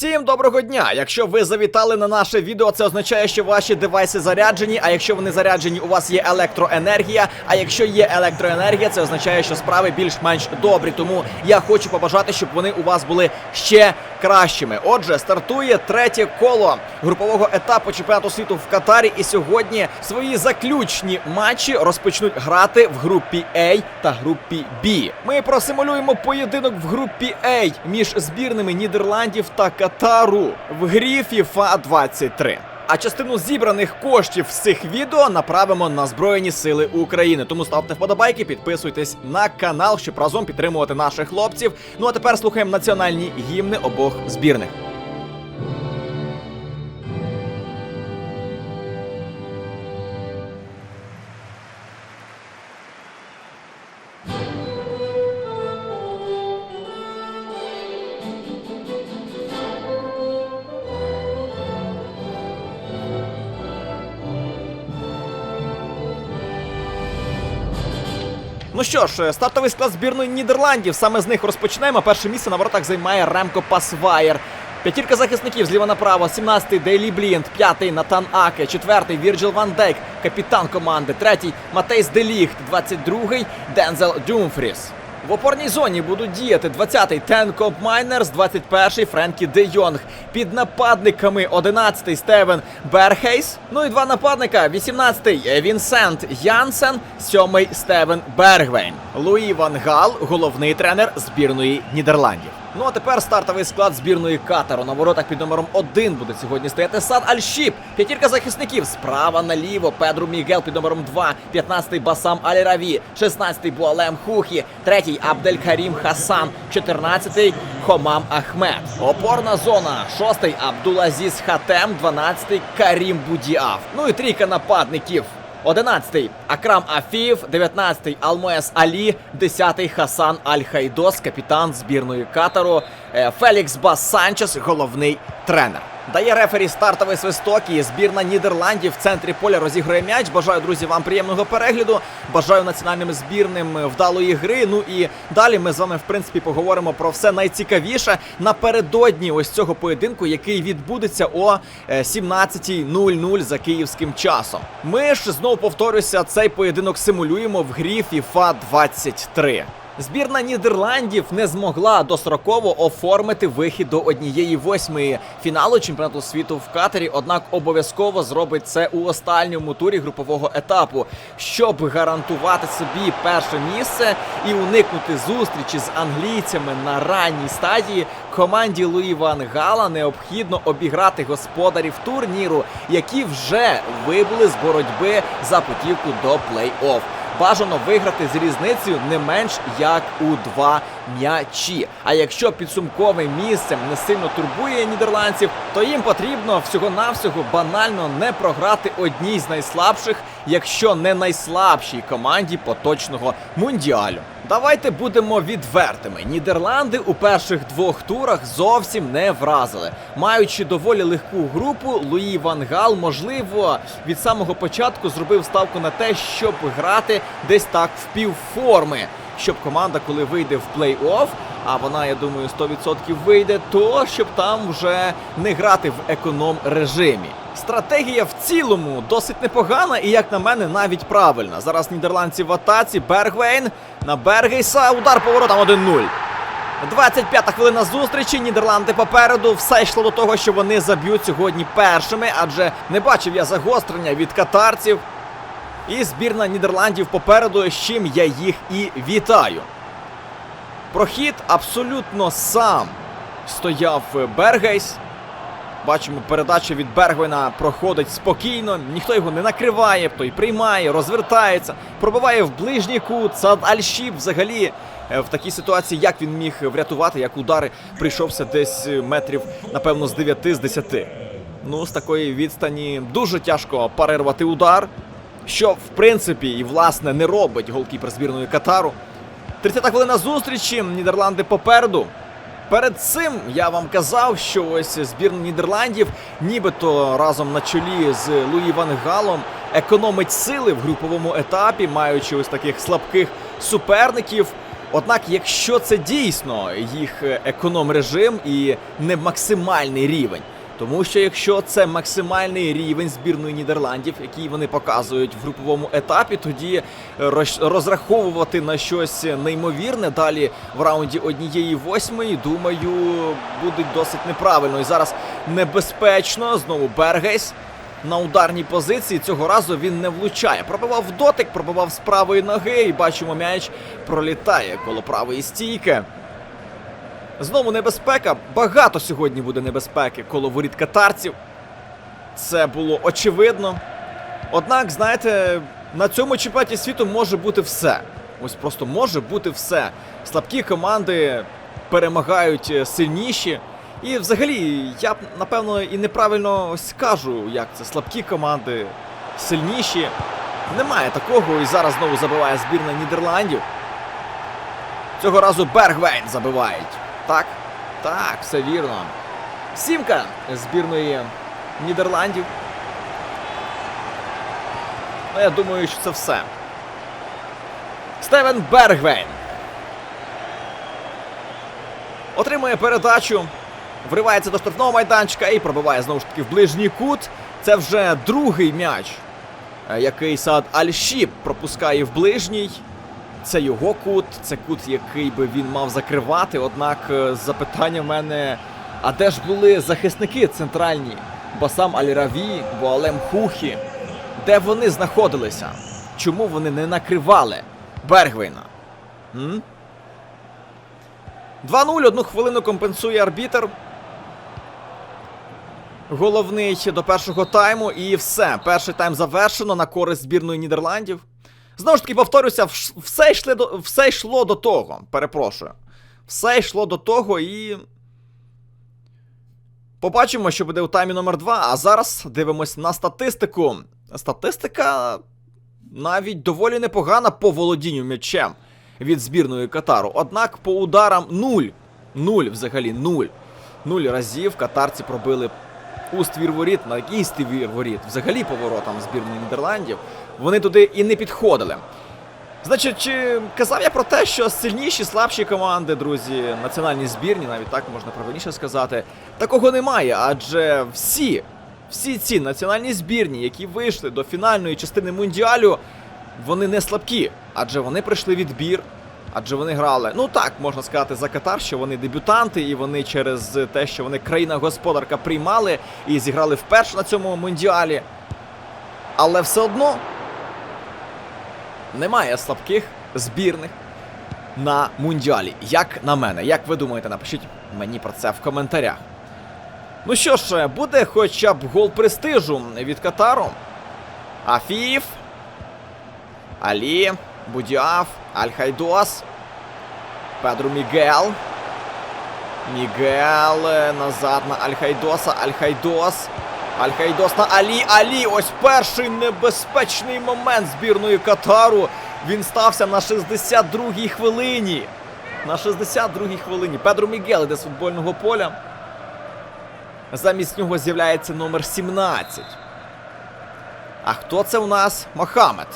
Всім доброго дня! Якщо ви завітали на наше відео, це означає, що ваші девайси заряджені. А якщо вони заряджені, у вас є електроенергія. А якщо є електроенергія, це означає, що справи більш-менш добрі. Тому я хочу побажати, щоб вони у вас були ще кращими. Отже, стартує третє коло групового етапу чемпіонату світу в Катарі. І сьогодні свої заключні матчі розпочнуть грати в групі А та групі Б. Ми просимулюємо поєдинок в групі А між збірними Нідерландів та Катару в грі FIFA 23. А частину зібраних коштів з цих відео направимо на Збройні Сили України. Тому ставте вподобайки, підписуйтесь на канал, щоб разом підтримувати наших хлопців. Ну а тепер слухаємо національні гімни обох збірних. Ну що ж, стартовий склад збірної Нідерландів. Саме з них розпочнемо. Перше місце на воротах займає Ремко Пасваєр. П'ятірка захисників зліва направо. 17-й Дейлі Блінд, п'ятий Натан Аке, четвертий Вірджил Ван Дейк, капітан команди, третій Матейс Деліхт, 22-й Дензел Дюмфріс. В опорній зоні будуть діяти 20-й Тенко Майнерс, 21-й Френкі Де Йонг. Під нападниками 11-й Стевен Берхейс. Ну і два нападника: 18-й Вінсент Янсен, 7-й Стевен Бергвейн. Луї Ван Гал, головний тренер збірної Нідерландів. Ну а тепер стартовий склад збірної Катару. На воротах під номером 1 буде сьогодні стояти Сад Аль-Шіп. П'ятірка захисників справа наліво. Педру Мігел під номером 2, 15-й Басам Аль-Раві, 16-й Буалем Хухі, 3-й Абдель Карім Хасан, 14-й Хомам Ахмед. Опорна зона. 6-й Абдулазіз Хатем, 12-й Карім Будіаф. Ну і трійка нападників. 11-й Акрам Афіїв, 19-й Алмоес Алі, 10-й Хасан Аль-Хайдос, капітан збірної Катару, е, Фелікс Бас Санчес, головний тренер. Дає рефері стартовий свисток і збірна Нідерландів в центрі поля розігрує м'яч. Бажаю, друзі, вам приємного перегляду. Бажаю національним збірним вдалої гри. Ну і далі ми з вами, в принципі, поговоримо про все найцікавіше напередодні ось цього поєдинку, який відбудеться о е, 17.00 за київським часом. Ми ж знову повторюся, цей поєдинок симулюємо в грі FIFA 23. Збірна Нідерландів не змогла достроково оформити вихід до однієї восьмої фіналу чемпіонату світу в Катарі, однак обов'язково зробить це у останньому турі групового етапу, щоб гарантувати собі перше місце і уникнути зустрічі з англійцями на ранній стадії. Команді Луї Ван Гала необхідно обіграти господарів турніру, які вже вибули з боротьби за путівку до плей-офф бажано виграти з різницею не менш як у два м'ячі. А якщо підсумковим місцем не сильно турбує нідерландців, то їм потрібно всього-навсього банально не програти одній з найслабших, якщо не найслабшій команді поточного мундіалю. Давайте будемо відвертими. Нідерланди у перших двох турах зовсім не вразили. Маючи доволі легку групу, Луї Ван Гал, можливо, від самого початку зробив ставку на те, щоб грати десь так в півформи. Щоб команда, коли вийде в плей-офф, а вона, я думаю, 100% вийде, то щоб там вже не грати в економ режимі. Стратегія в цілому досить непогана і, як на мене, навіть правильна. Зараз нідерландці в атаці. Бергвейн на Бергейса. Удар поворотом 1-0. 25-та хвилина зустрічі. Нідерланди попереду. Все йшло до того, що вони заб'ють сьогодні першими, адже не бачив я загострення від катарців. І збірна Нідерландів попереду, з чим я їх і вітаю. Прохід абсолютно сам стояв Бергейс. Бачимо, передача від Бергвена проходить спокійно, ніхто його не накриває, той приймає, розвертається, пробиває в ближній кут. Сад Альшіп взагалі е, в такій ситуації, як він міг врятувати, як удари прийшовся десь е, метрів, напевно, з 9 з 10. Ну, з такої відстані дуже тяжко перервати удар, що в принципі і власне не робить голкіпер збірної Катару. 30-та хвилина зустрічі. Нідерланди попереду. Перед цим я вам казав, що ось збірна Нідерландів, нібито разом на чолі з Луї Ван Галом, економить сили в груповому етапі, маючи ось таких слабких суперників. Однак, якщо це дійсно їх е, економ-режим і не максимальний рівень, тому що якщо це максимальний рівень збірної Нідерландів, який вони показують в груповому етапі, тоді роз- розраховувати на щось неймовірне далі в раунді однієї восьмої, думаю, буде досить неправильно. І зараз небезпечно знову Бергейс. На ударній позиції цього разу він не влучає. Пробивав дотик, пробивав з правої ноги, і бачимо, м'яч пролітає коло правої стійки. Знову небезпека. Багато сьогодні буде небезпеки коло воріт катарців. Це було очевидно. Однак, знаєте, на цьому чемпіонаті світу може бути все. Ось просто може бути все. Слабкі команди перемагають е, сильніші. І взагалі, я б напевно і неправильно скажу, як це. Слабкі команди, сильніші. Немає такого. І зараз знову забиває збірна Нідерландів. Цього разу Бергвейн забивають. Так? Так, все вірно. Сімка збірної Нідерландів. Ну, я думаю, що це все. Стевен Бергвейн. Отримує передачу. Вривається до штрафного майданчика і пробиває знову ж таки в ближній кут. Це вже другий м'яч, е, який Саад Аль-Шіп пропускає в ближній. Це його кут, це кут, який би він мав закривати. Однак е, запитання в мене: а де ж були захисники центральні? Басам Аль-Раві, Буалем Хухі. Де вони знаходилися? Чому вони не накривали Бергвейна? М? 2-0, одну хвилину компенсує арбітер. Головний до першого тайму, і все. Перший тайм завершено на користь збірної Нідерландів. Знову ж таки, повторюся, все, йшли до, все йшло до того. Перепрошую. Все йшло до того і. Побачимо, що буде у таймі номер 2 А зараз дивимось на статистику. Статистика навіть доволі непогана по володінню м'ячем від збірної Катару. Однак по ударам 0. 0 взагалі 0. 0 разів катарці пробили у ствір воріт, на який ствір воріт, взагалі по воротам збірної Нідерландів. Вони туди і не підходили. Значить, чи казав я про те, що сильніші, слабші команди, друзі, національні збірні, навіть так можна правильніше сказати, такого немає, адже всі, всі ці національні збірні, які вийшли до фінальної частини мундіалю, вони не слабкі, адже вони пройшли відбір, адже вони грали. Ну так, можна сказати, за Катар, що вони дебютанти, і вони через те, що вони країна-господарка приймали і зіграли вперше на цьому мундіалі. Але все одно немає слабких збірних на мундіалі. Як на мене, як ви думаєте, напишіть мені про це в коментарях. Ну що ж, буде хоча б гол престижу від Катару. Афіф. Алі. Будіаф. Аль-Хайдос. Педро Мігел. Мігел е, назад на Аль-Хайдоса. Аль-Хайдос. Аль-Хайдос на Алі. Алі. Ось перший небезпечний момент збірної Катару. Він стався на 62-й хвилині. На 62-й хвилині. Педро Мігел іде з футбольного поля. Замість нього з'являється номер 17. А хто це у нас? Мохамед.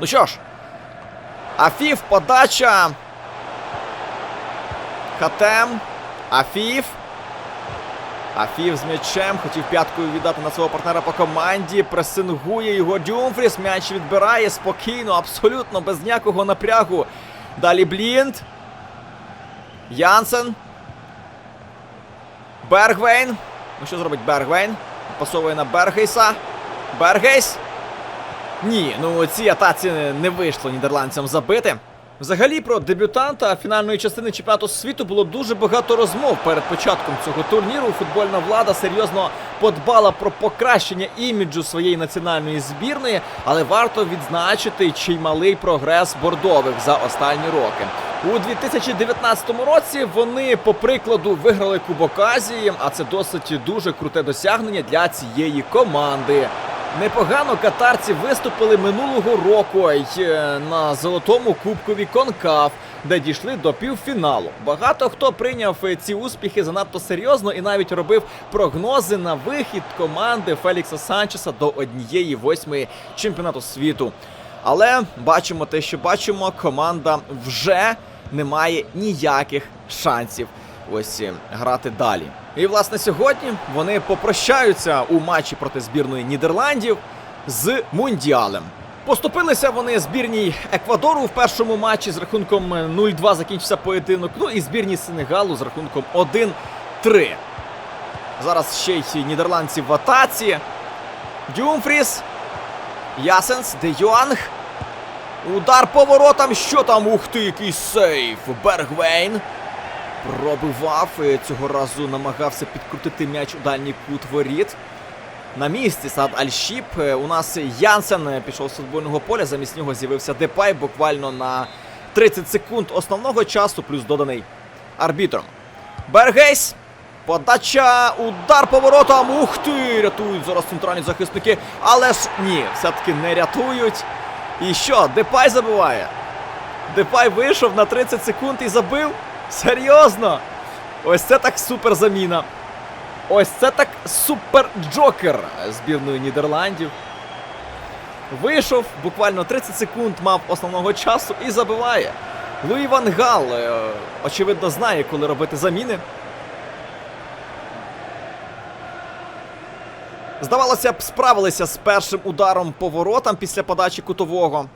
Ну що ж, Афіф, подача. Хатем. Афіф. Афіф з м'ячем. Хотів п'яткою віддати на свого партнера по команді. Пресингує його Дюмфріс. М'яч відбирає спокійно, абсолютно без ніякого напрягу. Далі Блінд. Янсен. Бергвейн. Ну що зробить Бергвейн? Пасовує на Бергейса. Бергейс. Ні, ну цій атаці не вийшло нідерландцям забити. Взагалі про дебютанта фінальної частини чемпіонату світу було дуже багато розмов перед початком цього турніру. Футбольна влада серйозно подбала про покращення іміджу своєї національної збірної, але варто відзначити чималий прогрес бордових за останні роки. У 2019 році вони, по прикладу, виграли Кубок Азії, а це досить дуже круте досягнення для цієї команди. Непогано катарці виступили минулого року е, на золотому кубкові Конкав, де дійшли до півфіналу. Багато хто прийняв е, ці успіхи занадто серйозно і навіть робив прогнози на вихід команди Фелікса Санчеса до однієї восьмої чемпіонату світу. Але бачимо те, що бачимо, команда вже не має ніяких шансів ось е, грати далі. І власне сьогодні вони попрощаються у матчі проти збірної Нідерландів з Мундіалем. Поступилися вони збірній Еквадору в першому матчі з рахунком е, 0-2 закінчився поєдинок. Ну і збірній Сенегалу з рахунком 1-3. Зараз ще й нідерландці в атаці. Дюмфріс. Ясенс, Де Йонг. Удар по воротам. Що там? Ух ти, який сейф. Бергвейн. Пробивав. і Цього разу намагався підкрутити м'яч у дальній кут воріт. На місці Сад Альшіп. Е, У нас Янсен е, пішов з футбольного поля. Замість нього з'явився Депай буквально на 30 секунд основного часу, плюс доданий арбітром. Бергейс. Подача, удар по воротам. Ух ти! Рятують зараз центральні захисники. Але ж ні, все-таки не рятують. І що? Депай забиває. Депай вийшов на 30 секунд і забив. Серйозно? Ось це так супер заміна. Ось це так супер джокер збірної Нідерландів. Вийшов буквально 30 секунд мав основного часу і забиває. Луї Ван Гал, е, очевидно, знає, коли робити заміни. Здавалося б, справилися з першим ударом по воротам після подачі кутового.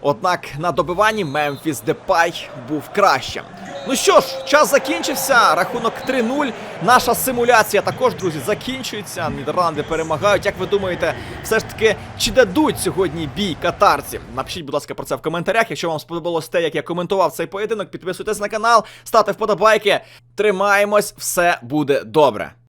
Однак на добиванні Мемфіс Депай був кращим. Ну що ж, час закінчився. Рахунок 3-0. Наша симуляція також, друзі, закінчується. Нідерланди перемагають. Як ви думаєте, все ж таки, чи дадуть сьогодні бій катарці? Напишіть, будь ласка, про це в коментарях. Якщо вам сподобалось те, як я коментував цей поєдинок, підписуйтесь на канал, ставте вподобайки. Тримаємось, все буде добре.